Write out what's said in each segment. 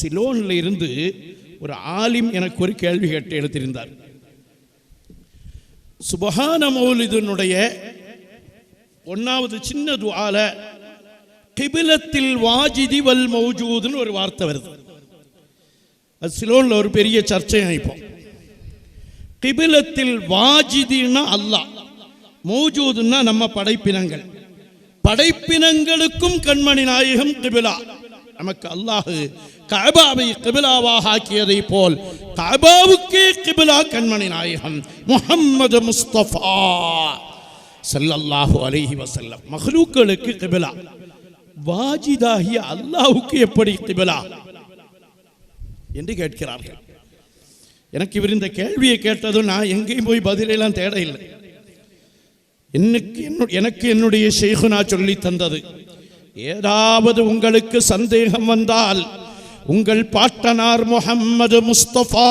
சிலோன்ல இருந்து ஒரு ஆலிம் எனக்கு ஒரு கேள்வி கேட்டு எடுத்திருந்தார் சுபஹான மௌலிதனுடைய ஒன்றாவது சின்ன துஆல கிபிலத்தில் வாஜிதி வல் மௌஜூதுன்னு ஒரு வார்த்தை வருது. அது சிலோன்ல ஒரு பெரிய சர்ச்சை இப்போ. கிபிலத்தில் வாஜிதின்னா அல்லாஹ் மௌஜூதுன்னா நம்ம படைப்பினங்கள். படைப்பினங்களுக்கும் கண்மணி நாயகம் கிபிலா. நமக்கு அல்லாஹ் கபாவை கிபிலாவாக ஆக்கியதை போல் கபாவுக்கே கிபிலா கண்மணி நாயகம் முஹம்மது முஸ்தபா செல்லல்லாஹு அலஹி வசல்லம் மஹ்லூக்களுக்கு கிபிலா. வாஜிதாகிய அல்லாஹுக்கு எப்படி கிபிலா? என்று கேட்கிறார்கள். எனக்கு இவர் இந்த கேள்வியை கேட்டதும் நான் எங்கேயும் போய் பதிலெல்லாம் தேட இல்லை எனக்கு எனக்கு என்னுடைய ஷேகுனா சொல்லி தந்தது. ஏதாவது உங்களுக்கு சந்தேகம் வந்தால் உங்கள் பாட்டனார் முஹம்மது முஸ்தபா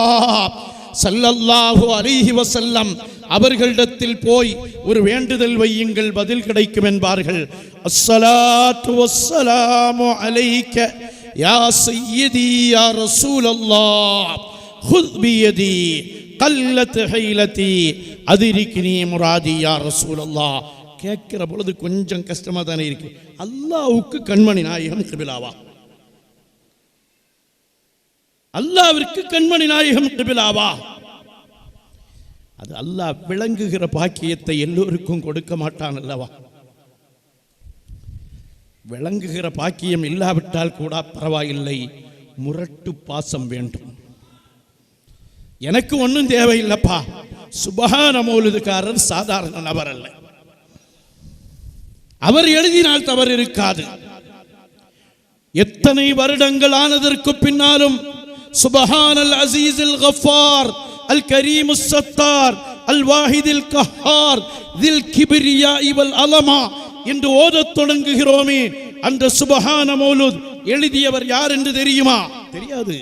சல்லல்லாஹு அலிஹி வசல்லம் அவர்களிடத்தில் போய் ஒரு வேண்டுதல் வையுங்கள் பதில் கிடைக்கும் என்பார்கள். அஸ்ஸலாத்து வஸ்ஸலாமு அலைக்க யா சையதி யா ரசூலல்லாஹ் ஹுத் பியதி கல்லத் ஹைலதி அதிரிக்கினி முராதி யா ரசூலல்லாஹ். கேட்கிற பொழுது கொஞ்சம் கஷ்டமா தானே இருக்கு. அல்லாவுக்கு கண்மணி நாயகம் கிபிலாவா? அல்லாவிற்கு கண்மணி நாயகம் கிபிலாவா அது அல்லாஹ் விளங்குகிற பாக்கியத்தை எல்லோருக்கும் கொடுக்க மாட்டான் அல்லவா? விளங்குகிற பாக்கியம் இல்லாவிட்டால் கூட பரவாயில்லை. முரட்டு பாசம் வேண்டும். எனக்கு ஒன்றும் தேவையில்லைப்பா. சுபகான மௌலுதுக்காரர் சாதாரண நபர் அல்ல. அவர் எழுதினால் தவறு இருக்காது. எத்தனை வருடங்கள் ஆனதற்கு பின்னாலும் சுபஹானல் அசீஸில் கஃபார் அல் கரீம் சத்தார் அல் வாஹிதில் கஹார் தில் கிபிரியா இவல் அலமா என்று ஓதத் தொடங்குகிறோமே. அந்த சுபஹான மௌலுத் எழுதியவர் யார் என்று தெரியுமா? தெரியாது.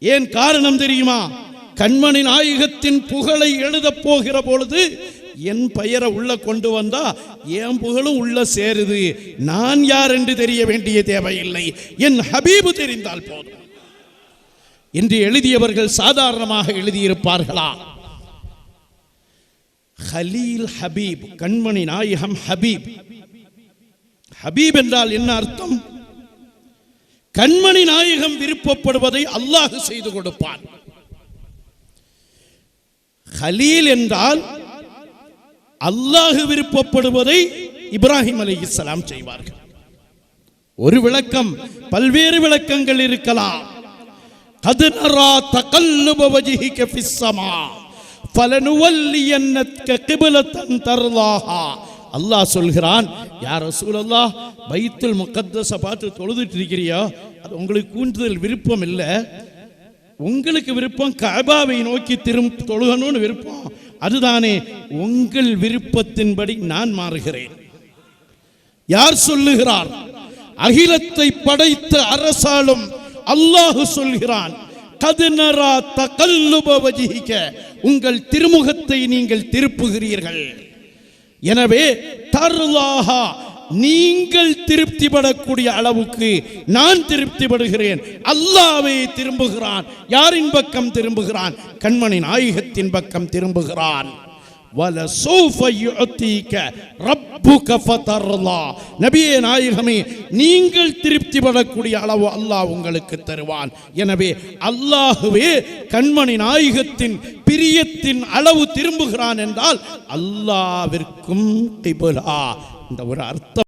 ஏன் காரணம் தெரியுமா? கண்மணி நாயகத்தின் புகழை எழுதப் போகிற பொழுது என் பெயரை உள்ள கொண்டு வந்தா என் புகழும் உள்ள சேருது. நான் யார் என்று தெரிய வேண்டிய தேவையில்லை. என் ஹபீபு தெரிந்தால் போதும். என்று எழுதியவர்கள் சாதாரணமாக எழுதியிருப்பார்களா? ஹலீல் ஹபீப் கண்மணி நாயகம் ஹபீப். ஹபீப் என்றால் என்ன அர்த்தம்? கண்மணி நாயகம் விருப்பப்படுவதை அல்லாஹ் செய்து கொடுப்பான். ஹலீல் என்றால் அல்லாஹ் விருப்பப்படுவதை இப்ராஹிம் அலைஹிஸ்ஸலாம் செய்வார்கள். ஒரு விளக்கம் பல்வேறு விளக்கங்கள் இருக்கலாம். قد نرى تقلب وجهك في السماء فلنولينك قبلة ترضاها அல்லாஹ் சொல்கிறான் யார் ரசூலல்லாஹ் பைத்துல் முகத்தஸ பார்த்து தொழுதுட்டு இருக்கிறியா அது உங்களுக்கு கூண்டுதல் விருப்பம் இல்லை உங்களுக்கு விருப்பம் கபாவை நோக்கி திரும் தொழுகணும்னு விருப்பம் அதுதானே உங்கள் விருப்பத்தின்படி நான் மாறுகிறேன் யார் சொல்லுகிறார் அகிலத்தை படைத்த அரசாலும் அல்லாஹ் சொல்கிறான் கதுனரா தகல்லுப உங்கள் திருமுகத்தை நீங்கள் திருப்புகிறீர்கள். எனவே தருளாஹா நீங்கள் திருப்திப்படக்கூடிய அளவுக்கு நான் திருப்திப்படுகிறேன் அல்லாவே திரும்புகிறான். யாரின் பக்கம் திரும்புகிறான்? கண்மணி நாயகத்தின் பக்கம் திரும்புகிறான். நபியே நாயகமே நீங்கள் திருப்திப்படக்கூடிய அளவு அல்லாஹ் உங்களுக்கு தருவான். எனவே அல்லாஹுவே கண்மணி நாயகத்தின் பிரியத்தின் அளவு திரும்புகிறான் என்றால் அல்லாவிற்கும் இந்த ஒரு அர்த்தம்